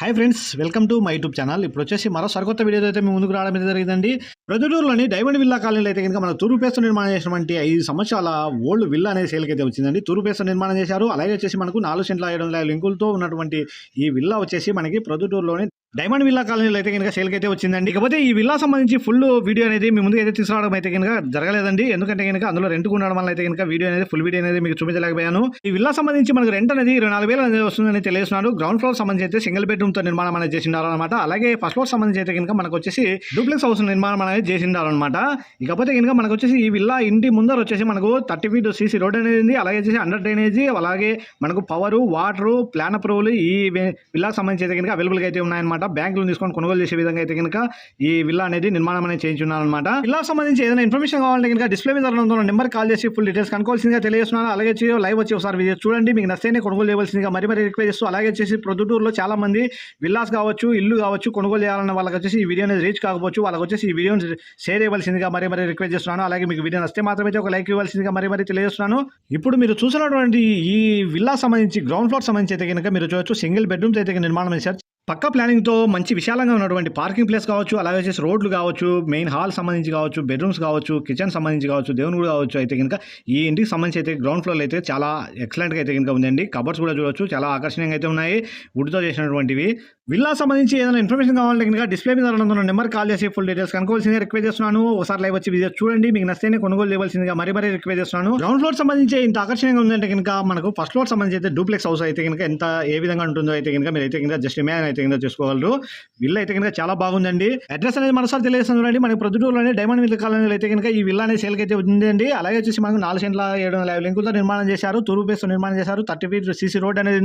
Hi friends welcome to my YouTube channel. ఇప్పుడు వచ్చేసి మరో సరికొత్త వీడియో అయితే మేము ముందుకు రావడం అయితే జరిగిందండి. ప్రొద్దుటూరులోని డైమండ్ విల్లా కాలనీలో అయితే కనుక మన తూర్పు నిర్మాణం చేసినటువంటి ఐదు సంవత్సరాల ఓల్డ్ విల్లా అనేది సేల్కి అయితే వచ్చిందండి. తూర్పు నిర్మాణం చేశారు. అలాగే వచ్చేసి మనకు నాలుగు సెంట్ల ఐదు వందల లింకులతో ఉన్నటువంటి ఈ విల్లా వచ్చేసి మనకి ప్రొద్దుటూరులోని డైమండ్ విల్లా కాలనీలో అయితే కనుక సేల్కి అయితే వచ్చిందండి. ఇకపోతే ఈ విల్లా సంబంధించి ఫుల్ వీడియో అనేది మీ ముందుకు అయితే తీసుకురావడం అయితే కనుక జరగలేదండి. ఎందుకంటే కనుక అందులో రెంట్ ఉండడం వల్ల అయితే కనుక వీడియో అనేది ఫుల్ వీడియో అనేది మీకు చూపించలేకపోయాను. ఈ విల్లా సంబంధించి మనకు రెంట్ అనేది ఇరవై నాలుగు వేలు అనేది వస్తుందని తెలియజేస్తున్నారు గ్రౌండ్ ఫ్లోర్ సంబంధించి అయితే సింగిల్ బెడ్రూమ్తో నిర్మాణం అనేది చేసినారు అనమాట అలాగే ఫస్ట్ ఫ్లోర్ సంబంధించి అయితే కనుక మనకు వచ్చేసి డూప్లెక్స్ హౌస్ నిర్మాణం అనేది చేసిండారు అనమాట ఇకపోతే కనుక మనకు వచ్చేసి ఈ విల్లా ఇంటి ముందర వచ్చేసి మనకు థర్టీ ఫీట్ సీసీ రోడ్ అనేది ఉంది. అలాగే వచ్చేసి అండర్ డ్రైనేజీ అలాగే మనకు పవర్ వాటర్ ప్లాన్ అప్రూవల్ ఈ విల్లా సంబంధించి అయితే కనుక అవైలబుల్గా అయితే ఉన్నాయన్నమాట. బ్యాంకులు తీసుకొని కొనుగోలు చేసే విధంగా అయితే కనుక ఈ విల్లా అనేది నిర్మాణం అనేది చేయించున్నారు అనమాట విల్లా సంబంధించి ఏదైనా ఇన్ఫర్మేషన్ కావాలంటే కనుక డిస్ప్లే మీద ఉన్న నెంబర్ కాల్ చేసి ఫుల్ డీటెయిల్స్ కనుకోవాల్సిందిగా తెలియజేస్తున్నాను. అలాగే లైవ్ వచ్చి ఒకసారి వీడియో చూడండి. మీకు నచ్చితేనే కొనుగోలు చేయవలసిందిగా మరి మరి రిక్వెస్ట్ చేస్తూ అలాగే చేసి ప్రొద్దుటూరులో చాలా మంది విల్లాస్ కావచ్చు ఇల్లు కావచ్చు కొనుగోలు చేయాలన్న వాళ్ళకి వచ్చేసి ఈ వీడియో అనేది రీచ్ కాకపోవచ్చు. వాళ్ళకి వచ్చేసి ఈ వీడియోని షేర్ చేయవలసిందిగా మరి మరి రిక్వెస్ట్ చేస్తున్నాను. అలాగే మీకు వీడియో నచ్చితే మాత్రమే ఒక లైక్ ఇవ్వాల్సిందిగా మరి మరి తెలియజేస్తున్నాను. ఇప్పుడు మీరు చూసినటువంటి ఈ విల్లా సంబంధించి గ్రౌండ్ ఫ్లోర్ సంబంధించి అయితే కనుక మీరు చూడొచ్చు. సింగిల్ బెడ్రూమ్స్ అయితే నిర్మాణం చేశారు పక్క ప్లానింగ్తో మంచి విశాలంగా ఉన్నటువంటి పార్కింగ్ ప్లేస్ కావచ్చు అలాగే వచ్చేసి రోడ్లు కావచ్చు మెయిన్ హాల్ సంబంధించి కావచ్చు బెడ్రూమ్స్ కావచ్చు కిచెన్ సంబంధించి కావచ్చు దేవుని కూడా కావచ్చు అయితే కనుక ఈ ఇంటికి సంబంధించి అయితే గ్రౌండ్ ఫ్లోర్లో అయితే చాలా ఎక్సలెంట్గా అయితే కనుక ఉందండి. కబర్స్ కూడా చూడవచ్చు చాలా ఆకర్షణీయంగా అయితే ఉన్నాయి. వుడ్తో చేసినటువంటివి విల్లా సంబంధించి ఏదైనా ఇన్ఫర్మేషన్ కావాలంటే కనుక డిస్ప్లే మీద ఉన్న నెంబర్ కాల్ చేసి ఫుల్ డీటెయిల్స్ కనుకోవాల్సిందిగా రిక్వెస్ట్ చేస్తున్నాను. ఒకసారి లైవ్ వచ్చి వీడియో చూడండి. మీకు నచ్చితేనే కొనుగోలు చేయవలసిందిగా మరి మరీ రిక్వెస్ట్ చేస్తున్నాను. గ్రౌండ్ ఫ్లోర్ సంబంధించి ఇంత ఆకర్షణంగా ఉందంటే కనుక మనకు ఫస్ట్ ఫ్లోర్ సంబంధించి అయితే డూప్లెక్స్ హౌస్ అయితే కనుక ఎంత ఏ విధంగా ఉంటుందో అయితే కనుక మీరు అయితే కనుక జస్ట్ ఇమేజ్ అయితే కనుక చేసుకోగలరు. విల్లా అయితే కనుక చాలా బాగుందండి. అడ్రస్ అనేది మరోసారి తెలియజేస్తాను చూడండి. మనకి ప్రొద్దుటూరులోనే డైమండ్ విల్లా కాలనీలో అయితే కనుక ఈ విల్లా అనేది సేల్కి అయితే ఉందండి. అలాగే వచ్చేసి మనకు నాలుగు సెంట్ల ఏడు వందల యాభై లింకులతో నిర్మాణం చేశారు. తూర్పు బేస్తో నిర్మాణం చేశారు. థర్టీ ఫీట్ సీసీ రోడ్ అనేది